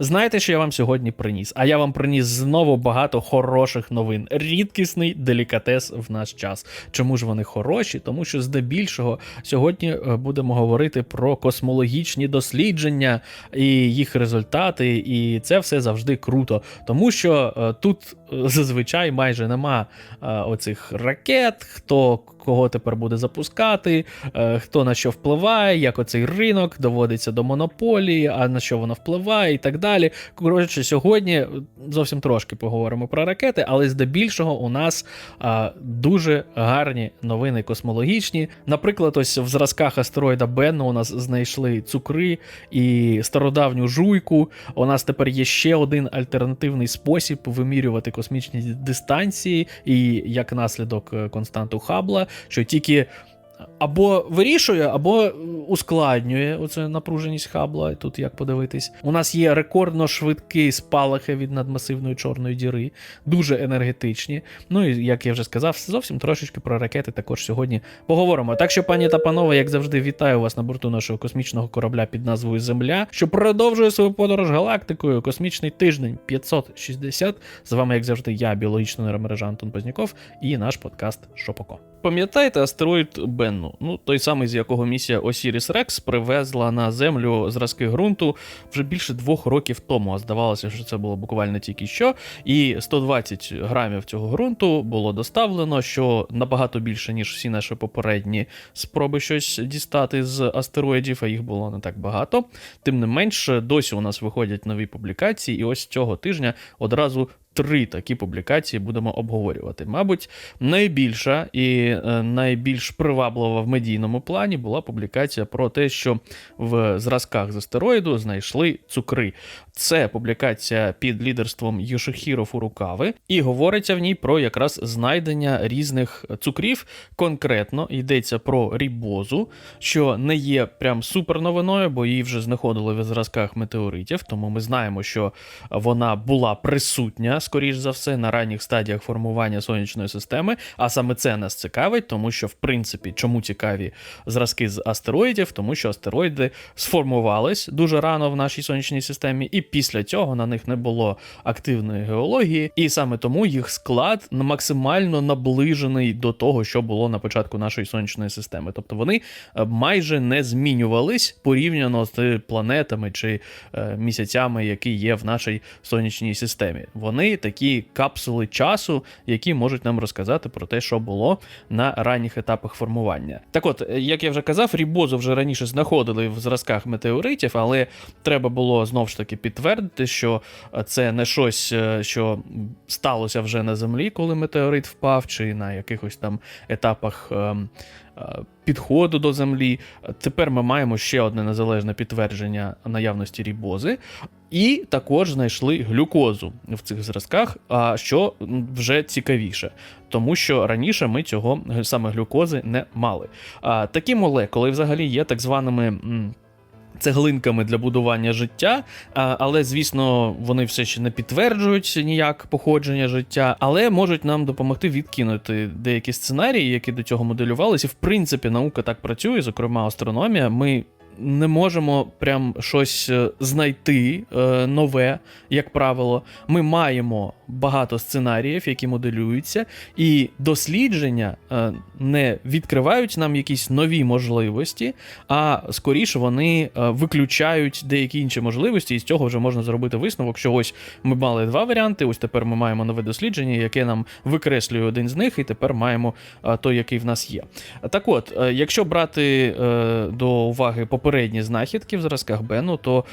Знаєте, що я вам сьогодні приніс? А я вам приніс знову багато хороших новин. Рідкісний делікатес в наш час. Чому ж вони хороші? Тому що здебільшого сьогодні е, будемо говорити про космологічні дослідження і їх результати, і це все завжди круто. Тому що е, тут зазвичай майже нема е, оцих ракет, хто кого тепер буде запускати, е, хто на що впливає, як оцей ринок доводиться до монополії, а на що воно впливає, і так далі. Коротше, сьогодні зовсім трошки поговоримо про ракети, але здебільшого у нас а, дуже гарні новини космологічні. Наприклад, ось в зразках астероїда Бенну у нас знайшли цукри і стародавню жуйку. У нас тепер є ще один альтернативний спосіб вимірювати космічні дистанції, і як наслідок е, константу Хаббла, що тільки або вирішує, або ускладнює оцю напруженість Хаббла. Тут як подивитись. У нас є рекордно швидкі спалахи від надмасивної чорної діри, дуже енергетичні. Ну і як я вже сказав, зовсім трошечки про ракети також сьогодні поговоримо. Так що, пані та панове, як завжди, вітаю вас на борту нашого космічного корабля під назвою Земля, що продовжує свою подорож галактикою. Космічний тиждень 560. З вами, як завжди, я, біологічна нейромережа Антон Позняков, і наш подкаст Шопоко. Пам'ятаєте астероїд Бенну? Ну, той самий, з якого місія Osiris Rex привезла на землю зразки ґрунту вже більше двох років тому. А здавалося, що це було буквально тільки що. І 120 грамів цього ґрунту було доставлено, що набагато більше, ніж всі наші попередні спроби щось дістати з астероїдів, а їх було не так багато. Тим не менш, досі у нас виходять нові публікації, і ось цього тижня одразу. Три такі публікації будемо обговорювати. Мабуть, найбільша і е, найбільш приваблива в медійному плані була публікація про те, що в зразках з астероїду знайшли цукри. Це публікація під лідерством Йошихіро Фурукави, і говориться в ній про якраз знайдення різних цукрів. Конкретно йдеться про рібозу, що не є прям супер новиною, бо її вже знаходили в зразках метеоритів, тому ми знаємо, що вона була присутня, скоріш за все, на ранніх стадіях формування сонячної системи. А саме це нас цікавить, тому що, в принципі, чому цікаві зразки з астероїдів, тому що астероїди сформувались дуже рано в нашій сонячній системі, і після цього на них не було активної геології, і саме тому їх склад максимально наближений до того, що було на початку нашої сонячної системи. Тобто вони е, майже не змінювались порівняно з планетами чи е, місяцями, які є в нашій сонячній системі. Вони такі капсули часу, які можуть нам розказати про те, що було на ранніх етапах формування. Так от, е, як я вже казав, рібозу вже раніше знаходили в зразках метеоритів, але треба було знову ж таки підтвердити, що е, це не щось, е, що сталося вже на землі, коли метеорит впав, чи на якихось там етапах. Е, Підходу до землі. Тепер ми маємо ще одне незалежне підтвердження наявності рібози, і також знайшли глюкозу в цих зразках, що вже цікавіше, тому що раніше ми цього саме глюкози не мали. Такі молекули взагалі є так званими. Цеглинками для будування життя, але звісно, вони все ще не підтверджують ніяк походження життя, але можуть нам допомогти відкинути деякі сценарії, які до цього моделювалися. В принципі, наука так працює, зокрема астрономія. Ми не можемо прям щось е, знайти е, нове, як правило. Ми маємо багато сценаріїв, які моделюються, і дослідження е, не відкривають нам якісь нові можливості, а скоріше вони е, виключають деякі інші можливості, і з цього вже можна зробити висновок, що ось ми мали два варіанти. Ось тепер ми маємо нове дослідження, яке нам викреслює один з них, і тепер маємо е, той, який в нас є. Так от, якщо брати до уваги попередні знахідки в зразках Бену, то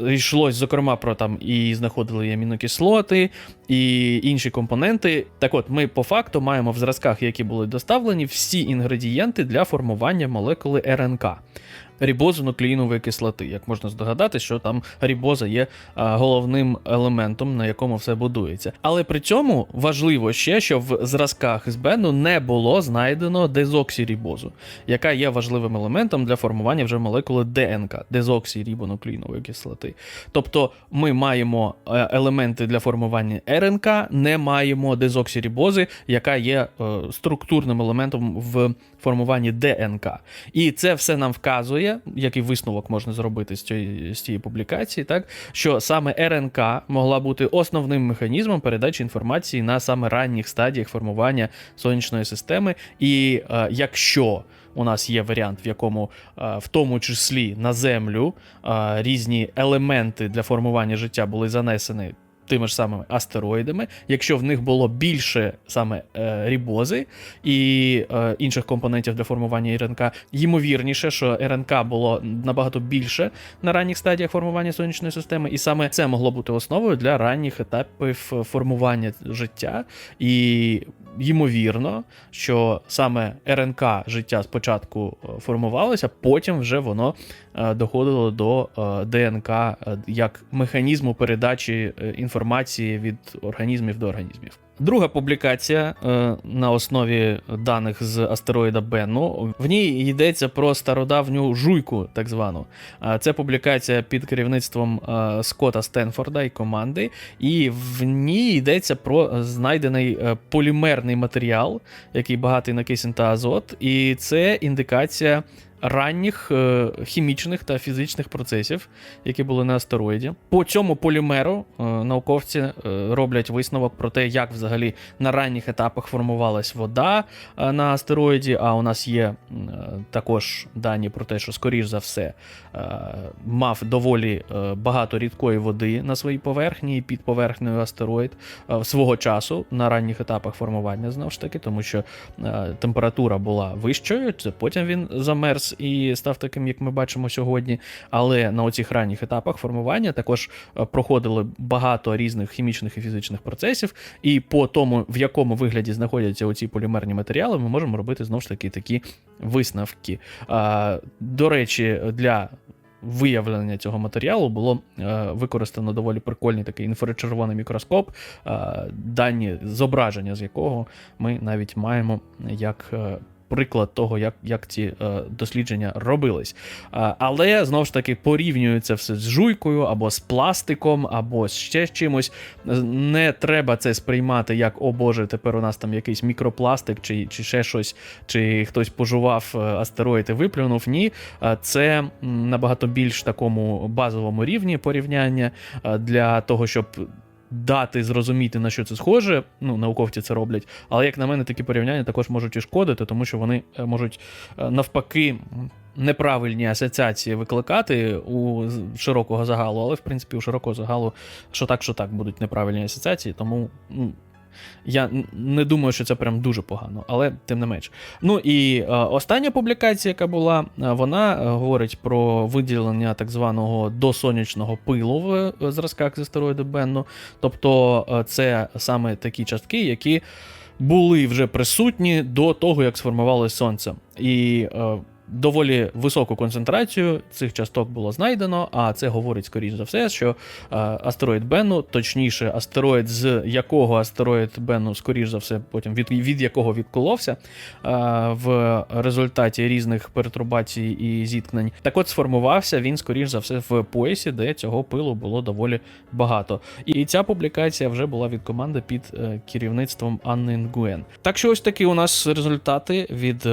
йшлось зокрема про там і знаходили амінокислоти, і інші компоненти. Так от, ми по факту маємо в зразках, які були доставлені, всі інгредієнти для формування молекули РНК. Рібозонуклеїнової кислоти. Як можна здогадати, що там рібоза є головним елементом, на якому все будується. Але при цьому важливо ще, що в зразках з Бену не було знайдено дезоксірібозу, яка є важливим елементом для формування вже молекули ДНК, дезоксірібонуклеїнової кислоти. Тобто ми маємо е, елементи для формування РНК, не маємо дезоксірібози, яка є е, структурним елементом в формуванні ДНК. І це все нам вказує теорія, який висновок можна зробити з цієї, з цієї публікації, так що саме РНК могла бути основним механізмом передачі інформації на саме ранніх стадіях формування сонячної системи. І е, якщо у нас є варіант, в якому е, в тому числі на Землю е, різні елементи для формування життя були занесені тими ж самими астероїдами, якщо в них було більше саме е, рібози і е, інших компонентів для формування РНК, ймовірніше, що РНК було набагато більше на ранніх стадіях формування сонячної системи, і саме це могло бути основою для ранніх етапів формування життя. І ймовірно, що саме РНК життя спочатку е, формувалося, потім вже воно доходило до е, ДНК е, як механізму передачі е, інформації від організмів до організмів. Друга публікація е, на основі даних з астероїда Бенну. В ній йдеться про стародавню жуйку, так звану. Е, Це публікація під керівництвом е, Скотта Стенфорда і команди, і в ній йдеться про знайдений е, полімерний матеріал, який багатий на кисень та азот, і це індикація. Ранніх е, хімічних та фізичних процесів, які були на астероїді. По цьому полімеру е, науковці е, роблять висновок про те, як взагалі на ранніх етапах формувалась вода на астероїді. А у нас є також дані про те, що, скоріш за все, мав доволі багато рідкої води на своїй поверхні і під поверхнею астероїд свого часу на ранніх етапах формування, знову ж таки, тому що температура була вищою, це потім він замерз і став таким, як ми бачимо сьогодні. Але на оцих ранніх етапах формування також е, проходили багато різних хімічних і фізичних процесів, і по тому, в якому вигляді знаходяться оці полімерні матеріали, ми можемо робити знову ж таки такі висновки. До речі, для виявлення цього матеріалу було е, використано доволі прикольний такий інфрачервоний мікроскоп, е, дані зображення з якого ми навіть маємо як. е, Приклад того, як, як ці е, дослідження робились. А, але знову ж таки порівнюється все з жуйкою, або з пластиком, або з ще чимось. Не треба це сприймати як о Боже, тепер у нас там якийсь мікропластик, чи, чи ще щось, чи хтось пожував е, астероїд і виплюнув. Ні, Е, це набагато більш такому базовому рівні порівняння е, для того, щоб. Дати зрозуміти, на що це схоже, ну, науковці це роблять. Але, як на мене, такі порівняння також можуть і шкодити, тому що вони е, можуть е, навпаки неправильні асоціації викликати у широкого загалу, але в принципі у широкого загалу, що так, що так будуть неправильні асоціації, тому. ну, Я не думаю, що це прям дуже погано, але тим не менш. Ну і е, остання публікація, яка була, е, вона е, говорить про виділення так званого досонячного пилу в зразках з астероїду Бенну. Тобто, це саме такі частки, які були вже присутні до того, як сформувалось сонце. І доволі високу концентрацію цих часток було знайдено, а це говорить скоріш за все, що е, астероїд Бенну, точніше, астероїд, з якого астероїд Бенну, скоріш за все, потім від, від якого відколовся е, в результаті різних перетурбацій і зіткнень. Так от сформувався він, скоріш за все, в поясі, де цього пилу було доволі багато. І ця публікація вже була від команди під е, керівництвом Анни Нгуен. Так що ось такі у нас результати від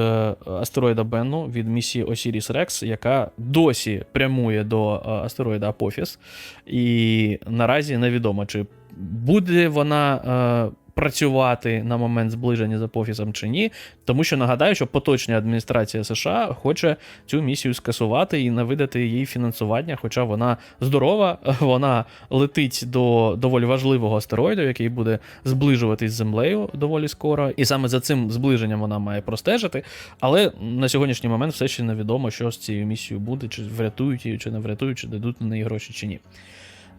астероїда Бенну, від місії Осіріс Рекс, яка досі прямує до е, астероїда Апофіс. І наразі невідомо, чи буде вона. Працювати на момент зближення з Апофісом чи ні, тому що нагадаю, що поточна адміністрація США хоче цю місію скасувати і не видати їй фінансування, хоча вона здорова, вона летить до доволі важливого астероїду, який буде зближуватись з землею доволі скоро. І саме за цим зближенням вона має простежити. Але на сьогоднішній момент все ще невідомо, що з цією місією буде, чи врятують її, чи не врятують, чи дадуть на неї гроші, чи ні.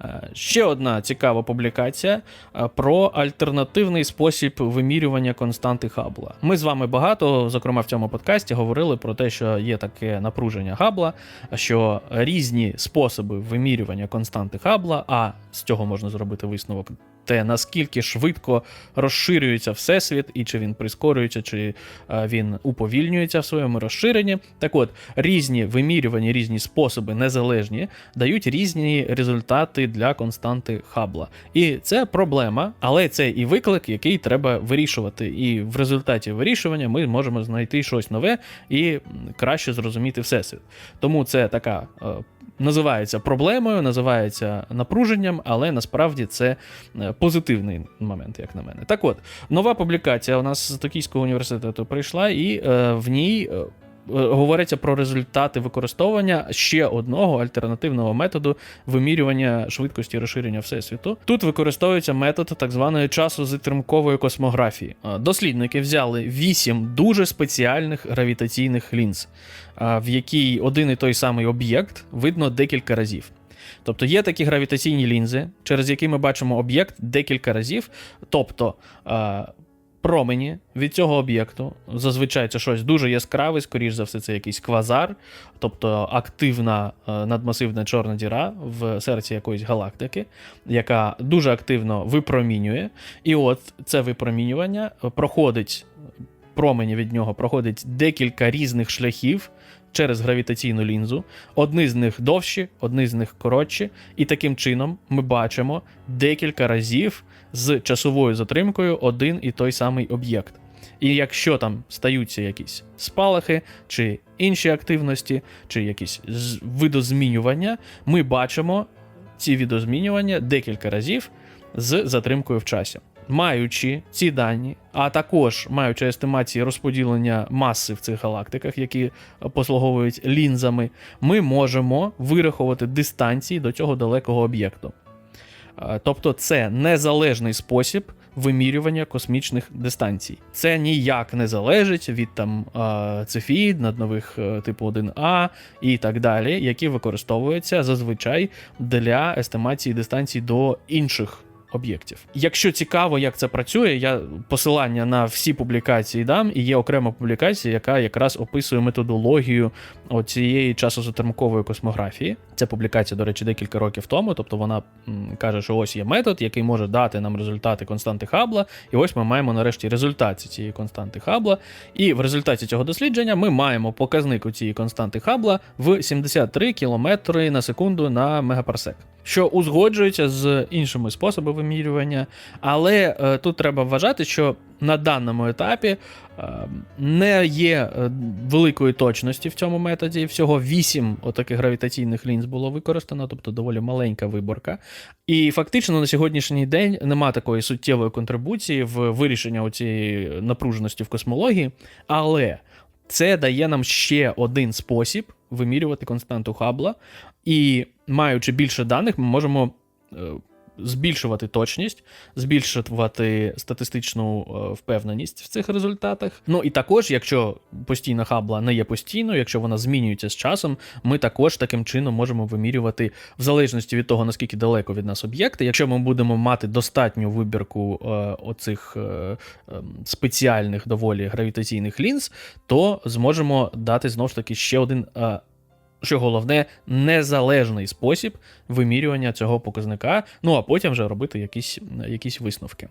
Е, Ще одна цікава публікація е, про альтернативний спосіб вимірювання константи Хаббла. Ми з вами багато, зокрема в цьому подкасті, говорили про те, що є таке напруження Хаббла, що різні способи вимірювання константи Хаббла, а з цього можна зробити висновок те, наскільки швидко розширюється всесвіт, і чи він прискорюється, чи е, він уповільнюється в своєму розширенні. Так от, різні вимірювання, різні способи незалежні дають різні результати для константи Хаббла. І це проблема, але це і виклик, який треба вирішувати. І в результаті вирішування ми можемо знайти щось нове і краще зрозуміти всесвіт. Тому це така. Називається проблемою, називається напруженням, але насправді це е, позитивний момент, як на мене. Так от, нова публікація у нас з Токійського університету прийшла, і е, в ній е, говориться про результати використовування ще одного альтернативного методу вимірювання швидкості розширення всесвіту. Тут використовується метод так званої часозатримкової космографії. Е, Дослідники взяли вісім дуже спеціальних гравітаційних лінз, е, в якій один і той самий об'єкт видно декілька разів. Тобто є такі гравітаційні лінзи, через які ми бачимо об'єкт декілька разів. Тобто е, промені від цього об'єкту, зазвичай це щось дуже яскраве, скоріш за все, це якийсь квазар, тобто активна е, надмасивна чорна діра в серці якоїсь галактики, яка дуже активно випромінює. І от це випромінювання проходить, промені від нього проходить декілька різних шляхів через гравітаційну лінзу. Одні з них довші, одні з них коротші, і таким чином ми бачимо декілька разів з часовою затримкою один і той самий об'єкт. І якщо там стаються якісь спалахи, чи інші активності, чи якісь видозмінювання, ми бачимо ці відозмінювання декілька разів з затримкою в часі. Маючи ці дані, а також маючи естимації розподілення маси в цих галактиках, які послуговують лінзами, ми можемо вирахувати дистанції до цього далекого об'єкту. Е, Тобто це незалежний спосіб вимірювання космічних дистанцій. Це ніяк не залежить від там е, цефід, наднових е, типу 1А і так далі, які використовуються зазвичай для естимації дистанцій до інших. Об'єктів. Якщо цікаво, як це працює, я посилання на всі публікації дам, і є окрема публікація, яка якраз описує методологію цієї часозатримкової космографії. Ця публікація, до речі, декілька років тому. Тобто вона каже, що ось є метод, який може дати нам результати константи Хаббла, і ось ми маємо нарешті результат цієї константи Хаббла. І в результаті цього дослідження ми маємо показник у цієї константи Хаббла в 73 км на секунду на мегапарсек. Що узгоджується з іншими способами вимірювання, але е, тут треба вважати, що на даному етапі е, не є е, великої точності в цьому методі. Всього 8 отаких гравітаційних лінз було використано, тобто доволі маленька виборка. І фактично на сьогоднішній день нема такої суттєвої контрибуції в вирішення цієї напруженості в космології, але це дає нам ще один спосіб вимірювати константу Хаббла, і маючи більше даних, ми можемо. Збільшувати точність, збільшувати статистичну е, впевненість в цих результатах. Ну і також, якщо постійна хабла не є постійною, якщо вона змінюється з часом, ми також таким чином можемо вимірювати в залежності від того, наскільки далеко від нас об'єкти. Якщо ми будемо мати достатню вибірку е, оцих е, е, спеціальних доволі гравітаційних лінз, то зможемо дати знову ж таки ще один. Що головне, незалежний спосіб вимірювання цього показника, ну а потім вже робити якісь, якісь висновки.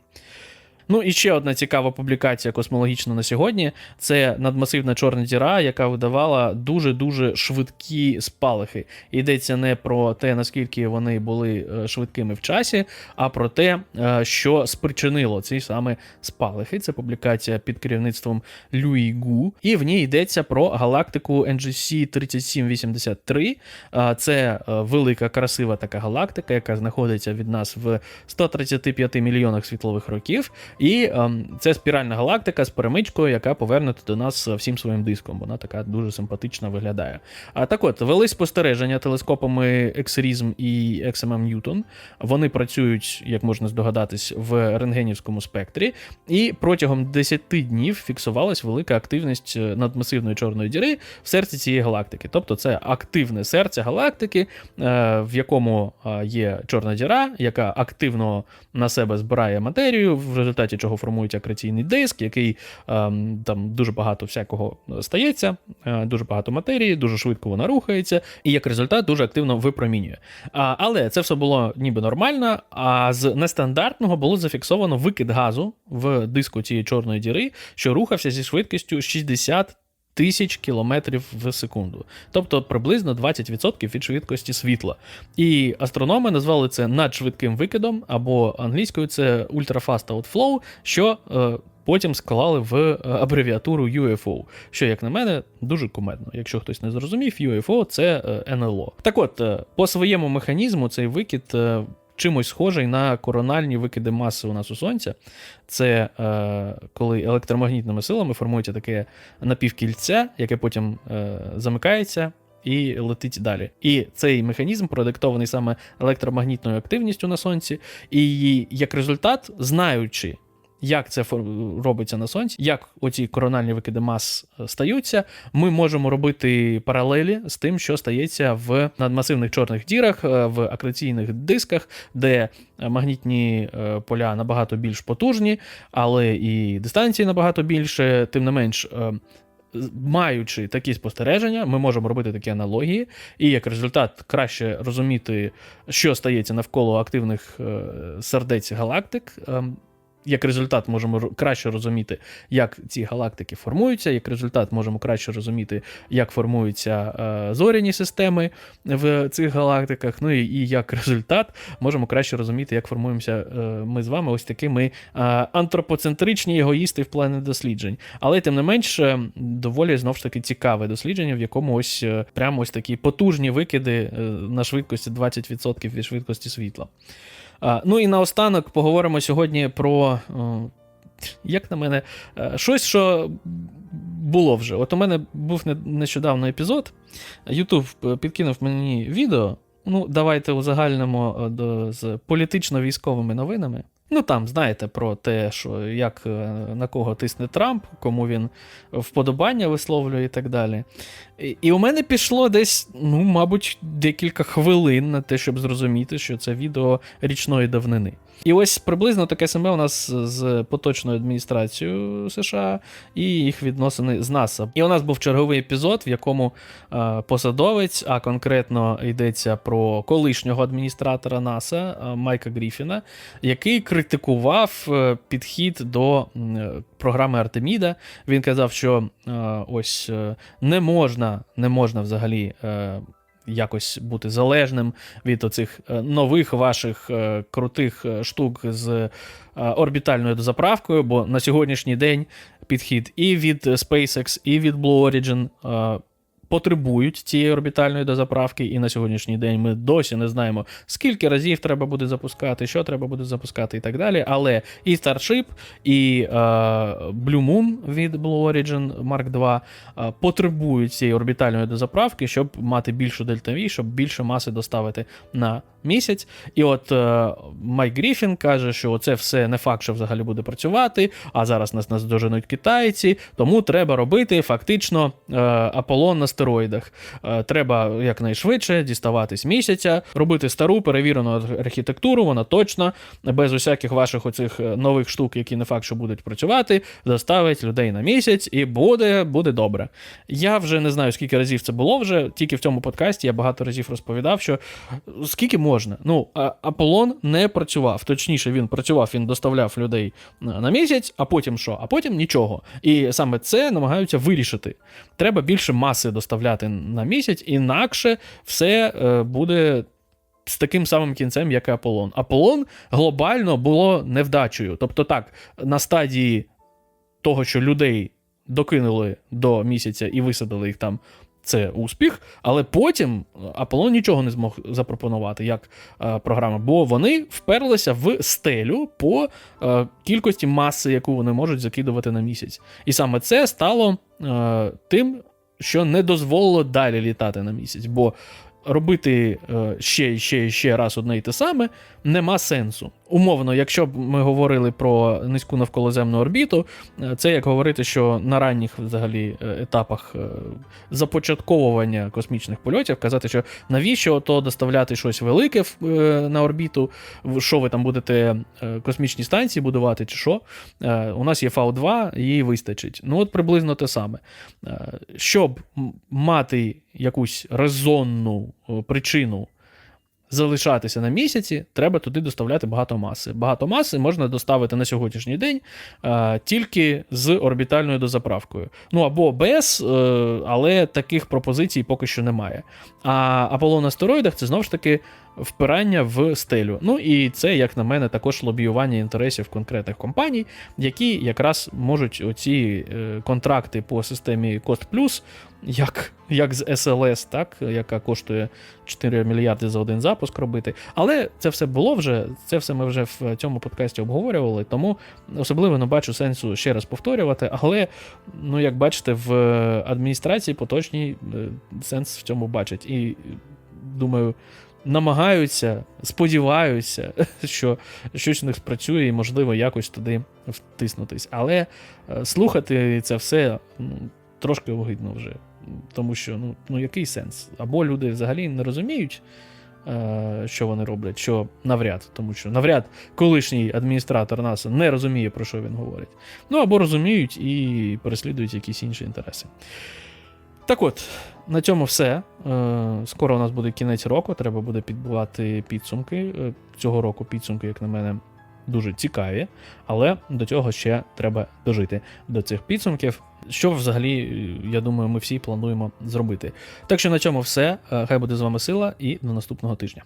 Ну і ще одна цікава публікація космологічна на сьогодні це надмасивна чорна діра, яка видавала дуже-дуже швидкі спалахи. Йдеться не про те, наскільки вони були е, швидкими в часі, а про те, е, що спричинило ці саме спалахи. Це публікація під керівництвом Люї Гу, і в ній йдеться про галактику NGC 3783. Е, Це велика красива така галактика, яка знаходиться від нас в 135 мільйонах світлових років. І ем, це спіральна галактика з перемичкою, яка повернута до нас всім своїм диском. Вона така дуже симпатично виглядає. А так от, вели спостереження телескопами XRISM і XMM Newton. Вони працюють, як можна здогадатись, в рентгенівському спектрі. І протягом 10 днів фіксувалась велика активність е, надмасивної чорної діри в серці цієї галактики. Тобто це активне серце галактики, е, в якому е, є чорна діра, яка активно на себе збирає матерію. В результаті результаті чого формується акреційний диск, який ем, там дуже багато всякого стається, е, дуже багато матерії, дуже швидко вона рухається, і як результат дуже активно випромінює. Але це все було ніби нормально. А з нестандартного було зафіксовано викид газу в диску цієї чорної діри, що рухався зі швидкістю 60 тисяч кілометрів в секунду, тобто приблизно 20% від швидкості світла. І астрономи назвали це надшвидким викидом, або англійською це Ultra Fast Outflow, що е, потім склали в е, абревіатуру UFO, що, як на мене, дуже кумедно. Якщо хтось не зрозумів, UFO це е, НЛО. Так от, е, по своєму механізму цей викид. Чимось схожий на корональні викиди маси у нас у сонця. Це е, коли електромагнітними силами формується таке напівкільця, яке потім е, замикається і летить далі. І цей механізм продиктований саме електромагнітною активністю на сонці, і як результат, знаючи. Як це робиться на сонці, як оці корональні викиди мас е, стаються, ми можемо робити паралелі з тим, що стається в надмасивних чорних дірах, е, в акреційних дисках, де е, магнітні поля набагато більш потужні, але і дистанції набагато більше. Тим не менш, маючи такі спостереження, ми можемо робити такі аналогії, і як результат краще розуміти, що стається навколо активних сердець галактик. Як результат, можемо краще розуміти, як ці галактики формуються. Як результат, можемо краще розуміти, як формуються е, зоряні системи в цих галактиках. Ну і, як результат, можемо краще розуміти, як формуємося е, ми з вами ось такими е, антропоцентричні егоїсти в плані досліджень. Але тим не менш, доволі знов ж таки цікаве дослідження, в якому ось прямо ось такі потужні викиди на швидкості 20% від швидкості світла. Ну і наостанок поговоримо сьогодні про, як на мене, е, щось, що було вже. От у мене був нещодавно епізод. Ютуб е, підкинув мені відео. Ну, давайте узагальнимо е, з політично-військовими новинами. Ну там знаєте про те, що як е, на кого тисне Трамп, кому він вподобання висловлює і так далі. І, і у мене пішло десь, ну, мабуть, декілька хвилин на те, щоб зрозуміти, що це відео річної давнини. І ось приблизно таке саме у нас з поточною адміністрацією США і їх відносини з НАСА. І у нас був черговий епізод, в якому е, посадовець, а конкретно йдеться про колишнього адміністратора НАСА е, Майка Гріфіна, який критикував е, підхід до е, програми Артеміда. Він казав, що е, ось не можна, не можна взагалі. Якось бути залежним від оцих нових ваших крутих штук з орбітальною дозаправкою, бо на сьогоднішній день підхід і від SpaceX, і від Blue Origin потребують цієї орбітальної дозаправки, і на сьогоднішній день ми досі не знаємо, скільки разів треба буде запускати, що треба буде запускати і так далі. Але і Starship, і е, Blue Moon від Blue Origin Mark II е, потребують цієї орбітальної дозаправки, щоб мати більшу дельтаві, щоб більше маси доставити на місяць. І от е, Майк Гріфін каже, що це все не факт, що взагалі буде працювати, а зараз нас наздоженуть китайці, тому треба робити фактично е, Аполлон на стероїдах. Е, треба якнайшвидше діставатись місяця, робити стару перевірену архітектуру, вона точно, без усяких ваших оцих е, нових штук, які не факт, що будуть працювати, доставить людей на місяць і буде, буде добре. Я вже не знаю, скільки разів це було вже, тільки в цьому подкасті я багато разів розповідав, що скільки можна. Ну, Аполлон не працював. Точніше, він працював, він доставляв людей на на місяць, а потім що? А потім нічого. І саме це намагаються вирішити. Треба більше маси доставляти на місяць, інакше все е, буде. З таким самим кінцем, як і Аполлон. Аполлон глобально було невдачею. Тобто, так, на стадії того, що людей докинули до місяця і висадили їх там, це успіх, але потім Аполлон нічого не змог запропонувати як е, програма, бо вони вперлися в стелю по е, кількості маси, яку вони можуть закидувати на місяць. І саме це стало е, тим, що не дозволило далі літати на місяць. Бо робити е, ще ще ще раз одне і те саме нема сенсу. Умовно, якщо б ми говорили про низьку навколоземну орбіту, е, це як говорити, що на ранніх взагалі е, етапах е, започатковування космічних польотів казати, що навіщо то доставляти щось велике на орбіту, що ви там будете космічні станції будувати, чи що. У нас є Фау-2, її вистачить. Ну, от приблизно те саме. Щоб мати якусь резонну причину залишатися на місяці, треба туди доставляти багато маси. Багато маси можна доставити на сьогоднішній день е, тільки з орбітальною дозаправкою. Ну або без, е, але таких пропозицій поки що немає. А Аполлон на стероїдах це знову ж таки впирання в стелю. Ну і це, як на мене, також лобіювання інтересів конкретних компаній, які якраз можуть оці е, контракти по системі Cost Plus, як, як з SLS, так, яка коштує 4 мільярди за один запуск робити. Але це все було вже, це все ми вже в цьому подкасті обговорювали, тому особливо не бачу сенсу ще раз повторювати. Але, ну, як бачите, в адміністрації поточній е, сенс в цьому бачать. І думаю, намагаються, сподіваюся, що щось у них спрацює і, можливо, якось туди втиснутись. Але е, слухати це все ну, трошки огидно вже. Тому що ну, ну який сенс? Або люди взагалі не розуміють, е, що вони роблять, що навряд, тому що навряд колишній адміністратор НАСА не розуміє, про що він говорить. Ну або розуміють і переслідують якісь інші інтереси. Так от, на цьому все. Е, Скоро у нас буде кінець року, треба буде підбивати підсумки. Е, Цього року підсумки, як на мене, дуже цікаві, але до цього ще треба дожити до цих підсумків. Що взагалі, е, я думаю, ми всі плануємо зробити. Так що на цьому все. Е, Хай буде з вами сила і до наступного тижня.